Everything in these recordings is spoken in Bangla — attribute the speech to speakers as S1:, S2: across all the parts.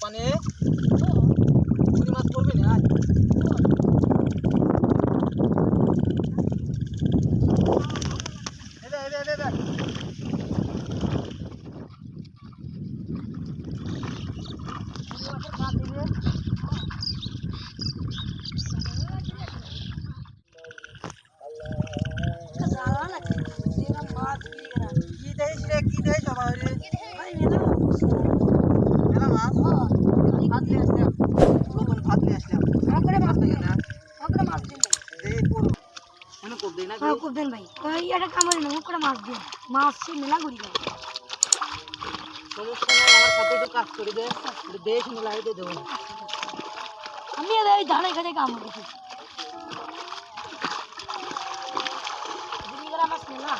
S1: পানি মানে কোপ দেই না সমস্যা নাই আমার সাথে একটু কাজ করে দে একটু দেশ মিলাই দিয়ে দেবো না
S2: আমি এই ধানে খেতে কাম করছি দিদিরা মাছ মেলা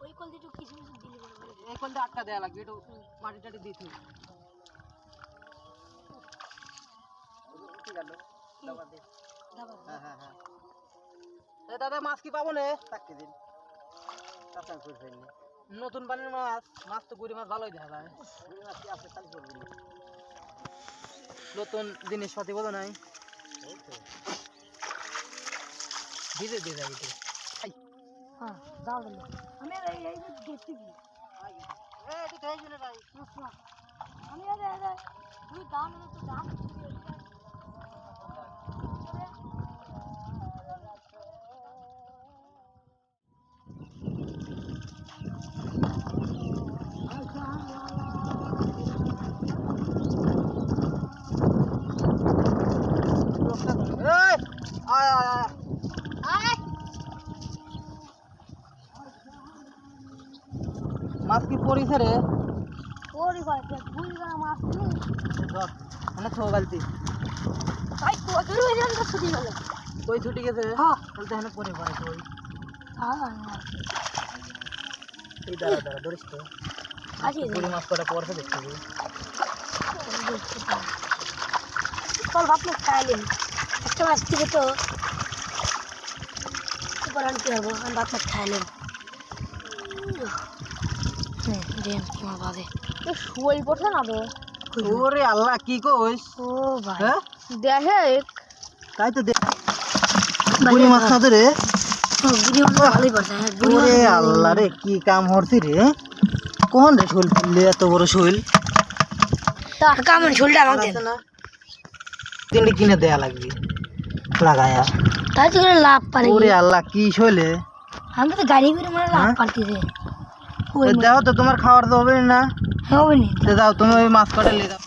S2: ওই কল দিয়ে একটু কিছু কিছু দিলি বলে বলে
S1: এই কোনটা আটকা দেয়া লাগবে একটু মাটি টাটি দিতে ঠিক আছে দাবার দে
S2: দাবা
S1: হ্যাঁ হ্যাঁ হ্যাঁ। দাদা মাছ কি পাবো না? থাকতে দিন কাঁচা করে ফেলনি নতুন পানির মাছ। মাছ তো গুড়ি মাছ ভালোই দেখা যায়। মাছ কি আছে তাই করবি নতুন জিনিসপাতি বলো নাই? যাবি তুই
S2: হ্যাঁ আমি এই এই দেখতে এই এই তুই দাম তো দাম
S1: মাছ কি পড়িছে রে
S2: ওরে ভাই ভুল গা মাছ
S1: মানে থো বালতি
S2: তাই কোদর হয়ে যান তো ছুটি গেল
S1: কই ছুটি গেছে?
S2: হ্যাঁ।
S1: তাহলে তো এখানে পড়ে কই
S2: হ্যাঁ
S1: এই দাঁড়া দাঁড়া ধরিস তো। পুরি মাছ কটা পড়ছে দেখতে
S2: চল বাপ খাইলেন একটা মাছ থেকে তো। আমি কি করব আমি বাপ খাইলেন দেন তোমার পড়ছে না তো?
S1: ওরে আল্লাহ কি কইস?
S2: ও ভাই।
S1: হ্যাঁ?
S2: দেখে
S1: তাই তো দেখ মাছ না রে?
S2: হ্যাঁ
S1: ওরে আল্লাহ রে কি কাম হরছি রে? কোন রে শৈল ফেললে এত বড় শৈল?
S2: তার কামন ঝোলটা আমাকে
S1: না? তিনটে কিনে দেয়া লাগবে। লাগায়া।
S2: তাই তো লাভ পারে
S1: ওরে আল্লাহ কি শৈলে?
S2: আমি তো গাড়ি করে মানে লাভ
S1: হ্যাঁ?
S2: পারতেছে
S1: দাও তো তোমার খাওয়ার তো হবে না।
S2: হবে না।
S1: তো দাও তুমি ওই মাছ কাটা নিয়ে দাও।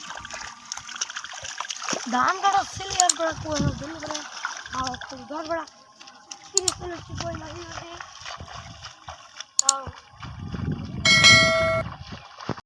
S2: ধান কাটা সিলিয়ার করে কোন দিন করে আওয়াজ তো দর কি রে মিনিট কি কই লাগি তাও